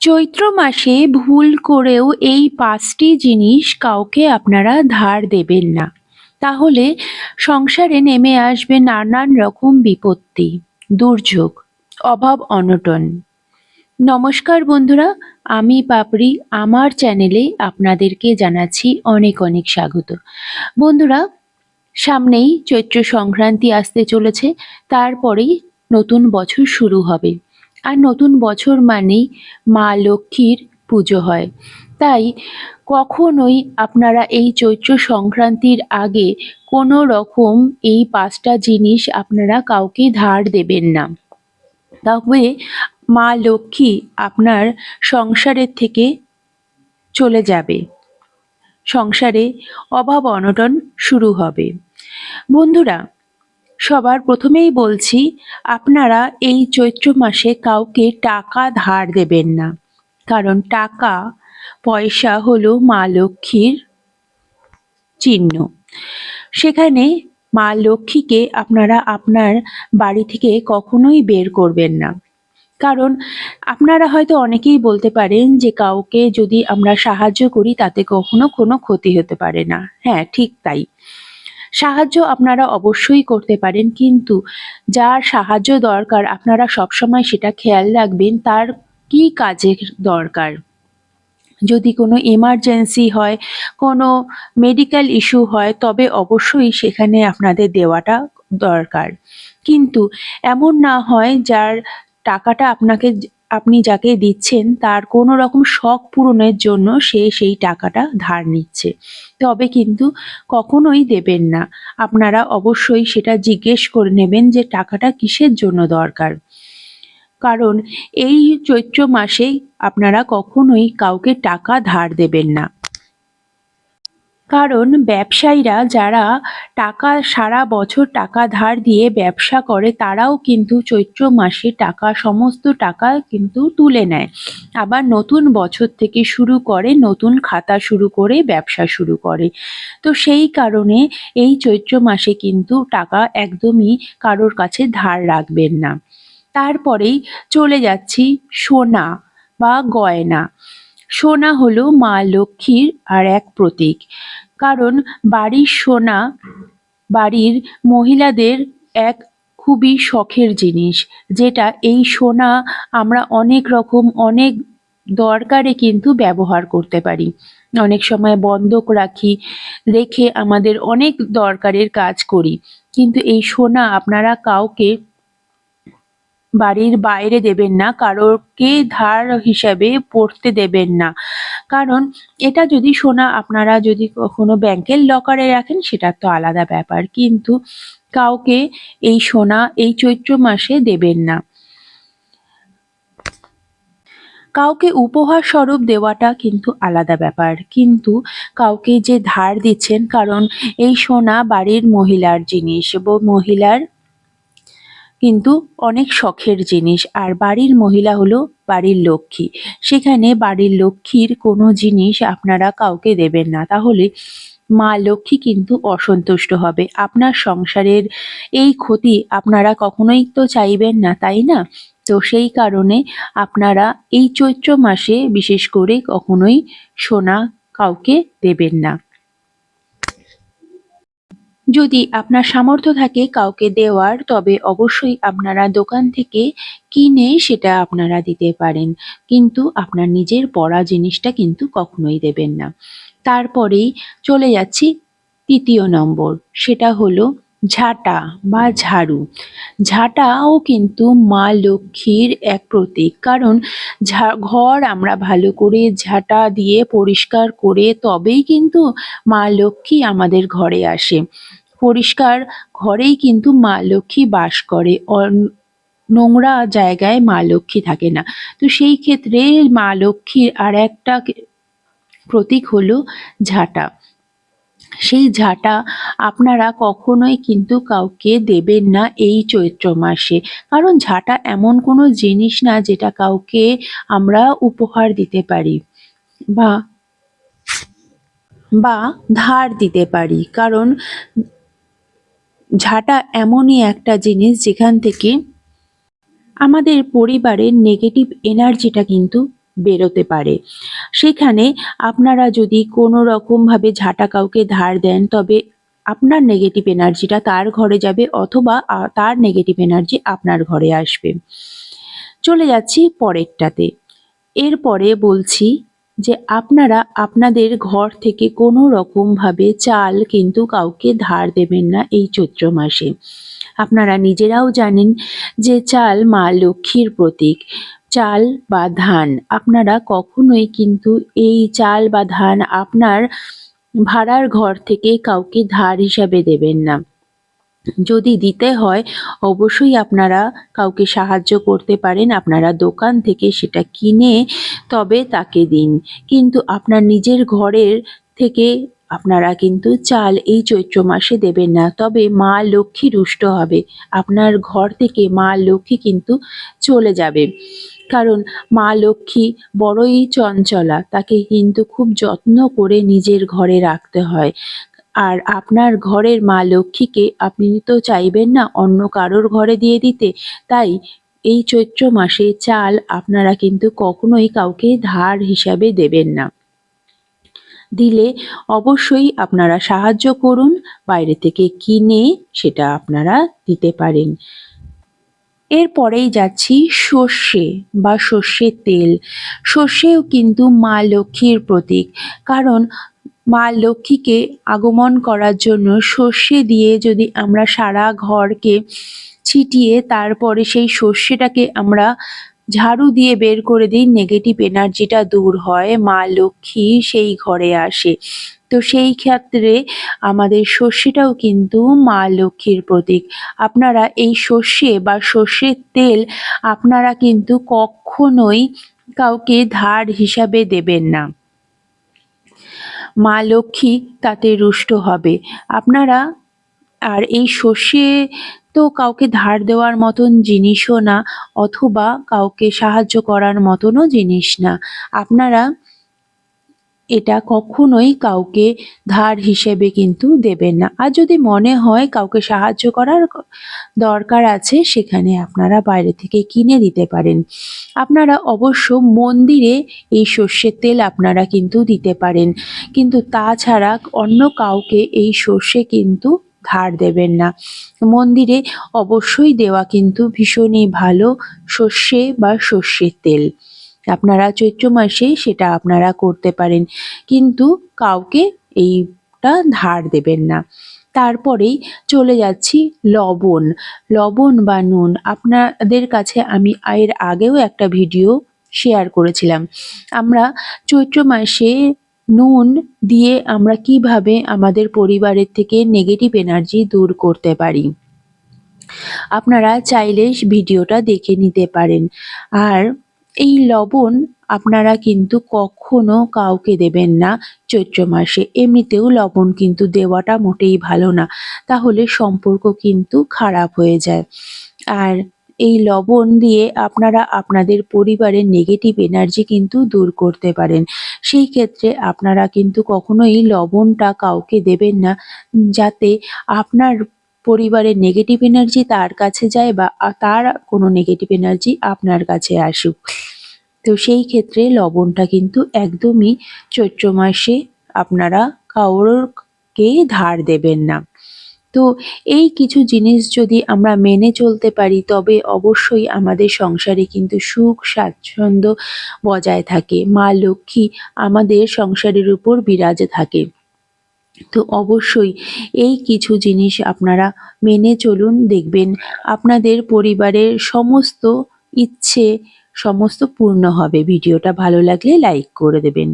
চৈত্র মাসে ভুল করেও এই পাঁচটি জিনিস কাউকে আপনারা ধার দেবেন না। তাহলে সংসারে নেমে আসবে নানান রকম বিপত্তি, দুর্যোগ, অভাব অনটন। নমস্কার বন্ধুরা, আমি পাপড়ি, আমার চ্যানেলে আপনাদেরকে জানাচ্ছি অনেক অনেক স্বাগত। বন্ধুরা, সামনেই চৈত্র সংক্রান্তি আসতে চলেছে, তারপরেই নতুন বছর শুরু হবে। আর নতুন বছর মানেই মা লক্ষ্মীর পুজো হয়। তাই কখনোই আপনারা এই চৈত্র সংক্রান্তির আগে কোনো রকম এই পাঁচটা জিনিস আপনারা কাউকে ধার দেবেন না। তবে মা লক্ষ্মী আপনার সংসারের থেকে চলে যাবে। সংসারে অভাব অনটন শুরু হবে। বন্ধুরা সবার প্রথমেই বলছি, আপনারা এই চৈত্র মাসে কাউকে টাকা ধার দেবেন না। কারণ টাকা, পয়সা হলো মা লক্ষ্মীর চিহ্ন। সেখানে মা লক্ষ্মীকে আপনারা আপনার বাড়ি থেকে কখনোই বের করবেন না। কারণ আপনারা হয়তো অনেকেই বলতে পারেন যে, কাউকে যদি আমরা সাহায্য করি, তাতে কখনো কোনো ক্ষতি হতে পারে না। হ্যাঁ ঠিক তাই। সাহায্য আপনারা অবশ্যই করতে পারেন, কিন্তু যার সাহায্য দরকার, আপনারা সবসময় সেটা খেয়াল রাখবেন তার কি কাজের দরকার। যদি কোনো এমার্জেন্সি হয়, কোনো মেডিকেল ইস্যু হয়, তবে অবশ্যই সেখানে আপনাদের দেওয়াটা দরকার। কিন্তু এমন না হয় যার টাকাটা আপনাকে আপনি যাকে দিচ্ছেন, তার কোনো রকম শখ পূরণের জন্য সে সেই টাকাটা ধার নিচ্ছে। তবে কিন্তু কখনোই দেবেন না। আপনারা অবশ্যই সেটা জিজ্ঞেস করে নেবেন যে টাকাটা কিসের জন্য দরকার। কারণ এই চৈত্র মাসেই আপনারা কখনোই কাউকে টাকা ধার দেবেন না। কারণ ব্যবসায়ীরা যারা টাকা, সারা বছর টাকা ধার দিয়ে ব্যবসা করে, তারাও কিন্তু চৈত্র মাসে টাকা, সমস্ত টাকা কিন্তু তুলে নেয়। আবার নতুন বছর থেকে শুরু করে, নতুন খাতা শুরু করে, ব্যবসা শুরু করে। তো সেই কারণে এই চৈত্র মাসে কিন্তু টাকা একদমই কারোর কাছে ধার রাখবেন না। তারপরেই চলে যাচ্ছি সোনা বা গয়না। সোনা হলো মা লক্ষ্মীর আর এক প্রতীক। কারণ বাড়ির সোনা বাড়ির মহিলাদের এক খুবই শখের জিনিস, যেটা এই সোনা আমরা অনেক রকম, অনেক দরকারে কিন্তু ব্যবহার করতে পারি। অনেক সময় বন্ধক রাখি, রেখে আমাদের অনেক দরকারের কাজ করি। কিন্তু এই সোনা আপনারা কাউকে বাড়ির বাইরে দেবেন না কারোরকে ধার হিসাবে পড়তে দেবেন না। কারণ এটা যদি সোনা আপনারা যদি কখনো ব্যাংকের লকারে রাখেন, সেটা তো আলাদা ব্যাপার। কিন্তু কাউকে এই সোনা এই চৈত্র মাসে দেবেন না। কাউকে উপহার স্বরূপ দেওয়াটা কিন্তু আলাদা ব্যাপার। কিন্তু কাউকে যে ধার দিচ্ছেন, কারণ এই সোনা বাড়ির মহিলার জিনিস মহিলার কিন্তু অনেক শখের জিনিস। আর বাড়ির মহিলা হলো বাড়ির লক্ষ্মী। সেখানে বাড়ির লক্ষ্মীর কোনো জিনিস আপনারা কাউকে দেবেন না। তাহলে মা লক্ষ্মী কিন্তু অসন্তুষ্ট হবে। আপনার সংসারের এই ক্ষতি আপনারা কখনোই তো চাইবেন না, তাই না? তো সেই কারণে আপনারা এই চৈত্র মাসে বিশেষ করে কখনোই সোনা কাউকে দেবেন না। যদি আপনার সামর্থ্য থাকে কাউকে দেওয়ার, তবে অবশ্যই আপনারা দোকান থেকে কিনে সেটা আপনারা দিতে পারেন। কিন্তু আপনার নিজের পড়া জিনিসটা কিন্তু কখনোই দেবেন না। তারপরেই চলে যাচ্ছি তৃতীয় নম্বর, সেটা হলো ঝাঁটা বা ঝাড়ু। ঝাঁটাও কিন্তু মা লক্ষ্মীর এক প্রতীক। কারণ ঘর আমরা ভালো করে ঝাঁটা দিয়ে পরিষ্কার করে তবেই কিন্তু মা লক্ষ্মী আমাদের ঘরে আসে। পরিষ্কার ঘরেই কিন্তু মা লক্ষ্মী বাস করে। নোংরা জায়গায় মা লক্ষ্মী থাকে না। তো সেই ক্ষেত্রে মা লক্ষ্মীর আর একটা প্রতীক হলো ঝাঁটা। সেই ঝাঁটা আপনারা কখনোই কিন্তু কাউকে দেবেন না এই চৈত্র মাসে। কারণ ঝাঁটা এমন কোনো জিনিস না যেটা কাউকে আমরা উপহার দিতে পারি বা বা ধার দিতে পারি। কারণ ঝাঁটা এমনই একটা জিনিস যেখান থেকে আমাদের পরিবারের নেগেটিভ এনার্জিটা কিন্তু বেরোতে পারে। সেখানে আপনারা যদি কোনো রকমভাবে ঝাঁটা কাউকে ধার দেন, তবে আপনার নেগেটিভ এনার্জিটা তার ঘরে যাবে অথবা তার নেগেটিভ এনার্জি আপনার ঘরে আসবে। চলে যাচ্ছি পরেরটাতে। এরপরে বলছি যে আপনারা আপনাদের ঘর থেকে কোনো রকমভাবে চাল কিন্তু কাউকে ধার দেবেন না এই চৈত্র মাসে। আপনারা নিজেরাও জানেন যে চাল মা লক্ষ্মীর প্রতীক। চাল বা ধান, আপনারা কখনোই কিন্তু এই চাল বা ধান আপনার ভাড়ার ঘর থেকে কাউকে ধার হিসাবে দেবেন না। যদি দিতে হয়, অবশ্যই আপনারা কাউকে সাহায্য করতে পারেন। আপনারা দোকান থেকে সেটা কিনে তবে তাকে দিন। কিন্তু আপনার নিজের ঘরের থেকে আপনারা কিন্তু চাল এই চৈত্র মাসে দেবেন না। তবে মা লক্ষ্মী রুষ্ট হবে। আপনার ঘর থেকে মা লক্ষ্মী কিন্তু চলে যাবে। কারণ মা লক্ষ্মী বড়ই চঞ্চলা। তাকে কিন্তু খুব যত্ন করে নিজের ঘরে রাখতে হয়। আর আপনার ঘরের মা লক্ষ্মীকে আপনি তো চাইবেন না অন্য কারোর ঘরে দিয়ে দিতে। তাই এই চৈত্র মাসে চাল আপনারা কিন্তু কখনোই কাউকে ধার হিসাবে দেবেন না। দিলে অবশ্যই আপনারা সাহায্য করুন, বাইরে থেকে কিনে সেটা আপনারা দিতে পারেন। এরপরেই যাচ্ছি সর্ষে বা সর্ষের তেল। সর্ষেও কিন্তু মা লক্ষ্মীর প্রতীক। কারণ মা লক্ষ্মীকে আগমন করার জন্য সর্ষে দিয়ে যদি আমরা সারা ঘরকে ছিটিয়ে তারপরে সেই সর্ষেটাকে আমরা ঝাড়ু দিয়ে বের করে দিই নেগেটিভ এনার্জিটা দূর হয়, মা লক্ষ্মী সেই ঘরে আসে। তো সেই ক্ষেত্রে আমাদের সর্ষেটাও কিন্তু মা লক্ষ্মীর প্রতীক। আপনারা এই সর্ষে বা সর্ষের তেল আপনারা কিন্তু কখনোই কাউকে ধার হিসাবে দেবেন না। মা লক্ষ্মী তাতে রুষ্ট হবে। আপনারা, আর এই সর্ষে তো কাউকে ধার দেওয়ার মতন জিনিসও না, অথবা কাউকে সাহায্য করার মতনও জিনিস না। আপনারা এটা কখনোই কাউকে ধার হিসেবে কিন্তু দেবেন না। আর যদি মনে হয় কাউকে সাহায্য করার দরকার আছে, সেখানে আপনারা বাইরে থেকে কিনে দিতে পারেন। আপনারা অবশ্য মন্দিরে এই সর্ষের তেল আপনারা কিন্তু দিতে পারেন। কিন্তু তাছাড়া অন্য কাউকে এই সর্ষে কিন্তু ধার দেবেন না। মন্দিরে অবশ্যই দেওয়া কিন্তু ভীষণই ভালো সর্ষে বা সর্ষের তেল। আপনারা চৈত্র মাসে সেটা আপনারা করতে পারেন। কিন্তু কাউকে এইটা ধার দেবেন না। তারপরেই চলে যাচ্ছি লবণ। লবণ বা নুন, আপনাদের কাছে আমি এর আগেও একটা ভিডিও শেয়ার করেছিলাম। আমরা চৈত্র মাসে নুন দিয়ে আমরা কীভাবে আমাদের পরিবারের থেকে নেগেটিভ এনার্জি দূর করতে পারি? আপনারা চাইলে ভিডিওটা দেখে নিতে পারেন। আর এই লবণ আপনারা কিন্তু কখনো কাউকে দেবেন না চৈত্র মাসে। এমনিতেও লবণ কিন্তু দেওয়াটা মোটেই ভালো না। তাহলে সম্পর্ক কিন্তু খারাপ হয়ে যায়। আর এই লবণ দিয়ে আপনারা আপনাদের পরিবারের নেগেটিভ এনার্জি কিন্তু দূর করতে পারেন। সেই ক্ষেত্রে আপনারা কিন্তু কখনোই লবণটা কাউকে দেবেন না। যাতে আপনার পরিবারের নেগেটিভ এনার্জি তার কাছে যায় বা তার কোনো নেগেটিভ এনার্জি আপনার কাছে আসুক। তো সেই ক্ষেত্রে লবণটা কিন্তু একদমই চৈত্র মাসে আপনারা কাউকে ধার দেবেন না। তো এই কিছু জিনিস যদি আমরা মেনে চলতে পারি, তবে অবশ্যই আমাদের সংসারে কিন্তু সুখ, স্বাচ্ছন্দ্য বজায় থাকে। মা লক্ষ্মী আমাদের সংসারের উপর বিরাজে থাকে। তো অবশ্যই এই কিছু জিনিস আপনারা মেনে চলুন, দেখবেন আপনাদের পরিবারের সমস্ত ইচ্ছে সমস্ত পূর্ণ হবে। ভিডিওটা ভালো লাগলে লাইক করে দেবেন।